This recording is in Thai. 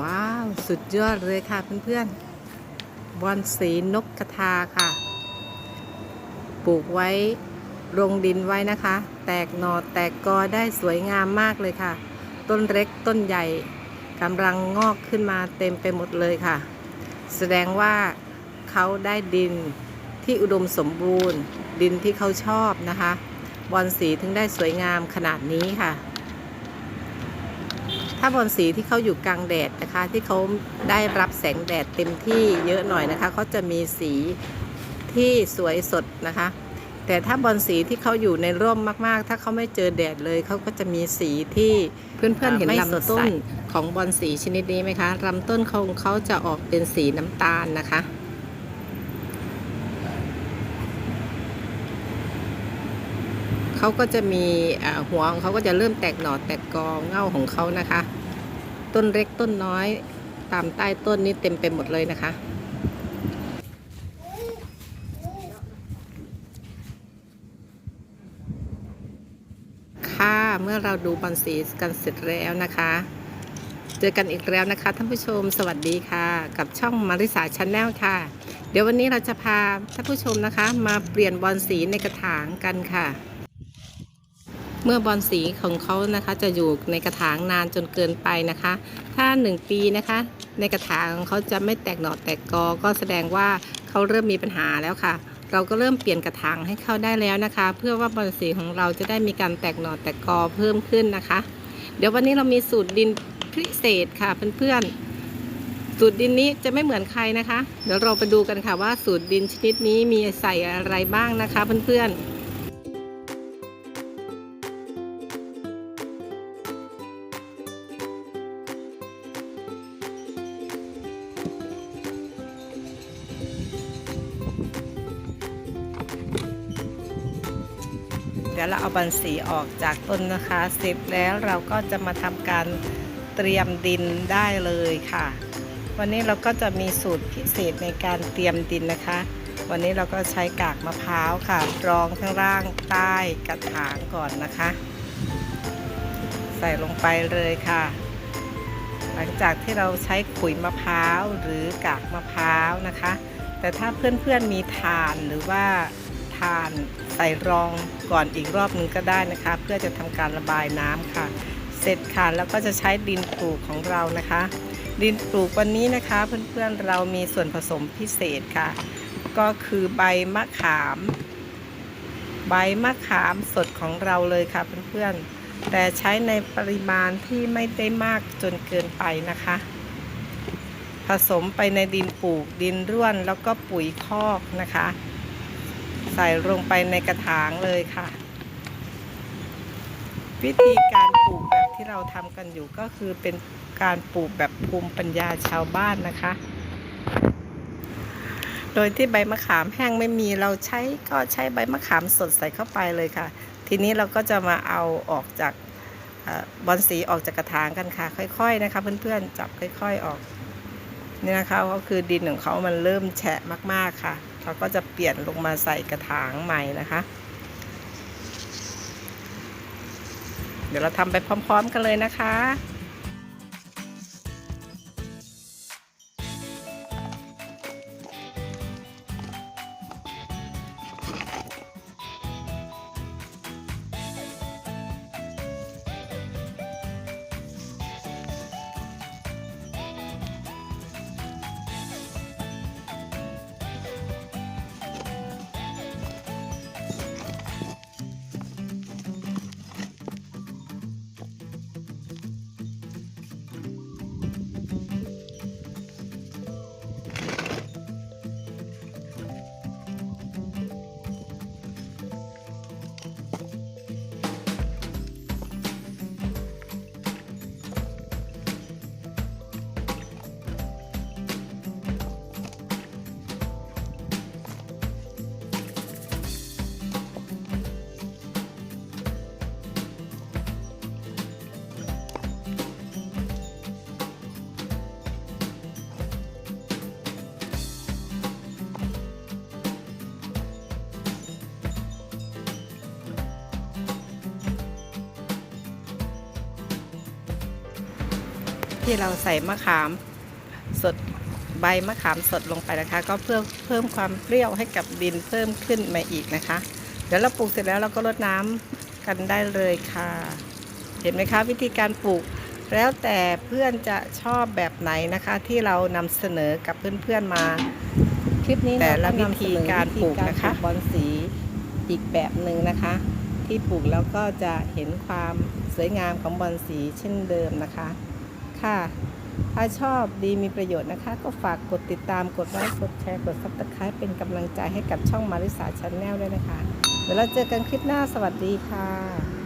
ว้าว สุดยอดเลยค่ะเพื่อนๆบอนสีนกกระทาค่ะ ปลูกไว้ลงดินไว้นะคะ แตกหนอแตกกอได้สวยงามมากเลยค่ะ ต้นเล็กต้นใหญ่กำลังงอกขึ้นมาเต็มไปหมดเลยค่ะ แสดงว่าเขาได้ดินที่อุดมสมบูรณ์ ดินที่เขาชอบนะคะ บอนสีถึงได้สวยงามขนาดนี้ค่ะ ถ้าบอนสีที่เขาอยู่กลางแดดนะคะ ที่เขาได้รับแสงแดดเต็มที่เยอะหน่อยนะคะเขาจะมีสีที่สวยสดนะคะ แต่ถ้าบอนสีที่เขาอยู่ในร่มมากๆ ถ้าเขาไม่เจอแดดเลยเขาก็จะมีสีที่เพื่อนๆเห็นลำต้นของบอนสีชนิดนี้ไหมคะลำต้นของเขาจะออกเป็นสีน้ำตาลนะคะเขาก็จะมีอ่าหัวของเขาก็จะเริ่มแตกหน่อแตกกอเง่าของเขานะคะ ต้นเล็กต้นน้อย ตามใต้ต้นนี้เต็มไปหมดเลยนะคะ ค่ะเมื่อเราดูบอลสีกันเสร็จแล้วนะคะ เจอกันอีกแล้วนะคะท่านผู้ชมสวัสดีค่ะ กับช่องมาริสาชาแนลค่ะ เดี๋ยววันนี้เราจะพาท่านผู้ชมนะคะ มาเปลี่ยนบอลสีในกระถางกันค่ะ เมื่อบอลสีของเขานะคะจะอยู่ในกระถางนานจนเกินไปนะคะ ถ้า 1 ปีนะคะ ในกระถางเขาจะไม่แตกหน่อแตกกอ ก็แสดงว่าเขาเริ่มมีปัญหาแล้วค่ะ เราก็เริ่มเปลี่ยนกระถางให้เขาได้แล้วนะคะ เพื่อว่าบอลสีของเราจะได้มีการแตกหน่อแตกกอเพิ่มขึ้นนะคะ เดี๋ยววันนี้เรามีสูตรดินพิเศษค่ะเพื่อนๆ สูตรดินนี้จะไม่เหมือนใครนะคะ เดี๋ยวเราไปดูกันค่ะว่าสูตรดินชนิดนี้มีใส่อะไรบ้างนะคะเพื่อนๆ ดี๋ยวเราเอาบันสีออกจากต้นนะคะเสร็จแล้วเราก็จะมาทำการเตรียมดินได้เลยค่ะ วันนี้เราก็จะมีสูตรพิเศษในการเตรียมดินนะคะ วันนี้เราก็ใช้กากมะพร้าวค่ะ รองข้างล่างใต้กระถางก่อนนะคะ ใส่ลงไปเลยค่ะ หลังจากที่เราใช้ขุยมะพร้าวหรือกากมะพร้าวนะคะ แต่ถ้าเพื่อนๆมีทานหรือว่าทาน ใส่รองก่อนอีกรอบนึงก็ได้นะคะ เพื่อจะทำการระบายน้ำค่ะ เสร็จค่ะแล้วก็จะใช้ดินปลูกของเรานะคะ ดินปลูกวันนี้นะคะ เพื่อนๆเรามีส่วนผสมพิเศษค่ะ ก็คือใบมะขาม ใบมะขามสดของเราเลยค่ะเพื่อนๆแต่ใช้ในปริมาณที่ไม่ได้มากจนเกินไปนะคะผสมไปในดินปลูกดินร่วนแล้วก็ปุ๋ยคอกนะคะ ใส่ลงไปในกระถางเลยค่ะ วิธีการปลูกแบบที่เราทำกันอยู่ก็คือเป็นการปลูกแบบภูมิปัญญาชาวบ้านนะคะ โดยที่ใบมะขามแห้งไม่มีเราใช้ก็ใช้ใบมะขามสดใส่เข้าไปเลยค่ะ ทีนี้เราก็จะมาเอาออกจากอบอลสีออกจากกระถางกันค่ะ ค่อย ๆ นะคะ เพื่อนๆจับค่อย ๆออกนี่นะคะก็คือดินของเขามันเริ่มแฉะมากๆค่ะ เราก็จะเปลี่ยนลงมาใส่กระถางใหม่นะคะ เดี๋ยวเราทำไปพร้อม ๆ กันเลยนะคะ ที่เราใส่มะขามสดใบมะขามสดลงไปนะคะ ก็เพื่อเพิ่มความเปรี้ยวให้กับดินเพิ่มขึ้นมาอีกนะคะ เดี๋ยวเราปลูกเสร็จแล้วเราก็รดน้ำกันได้เลยค่ะ เห็นไหมคะ วิธีการปลูก แล้วแต่เพื่อนจะชอบแบบไหนนะคะ ที่เรานำเสนอกับเพื่อนๆมาคลิปนี้แต่ละเราก็นำเสนอวิธีการปลูกนะคะวิธีารปลูกบอลสีอีกแบบหนึ่งนะคะ ที่ปลูกแล้วก็จะเห็นความสวยงามของบอลสีเช่นเดิมนะคะ ค่ะ ถ้าชอบดีมีประโยชน์นะคะ ก็ฝากกดติดตามกดไลค์กดแชร์กดซับสไครป์เป็นกำลังใจให้กับช่องมาริสาชาแนลด้วยนะคะ เดี๋ยวเราเจอกันคลิปหน้าสวัสดีค่ะ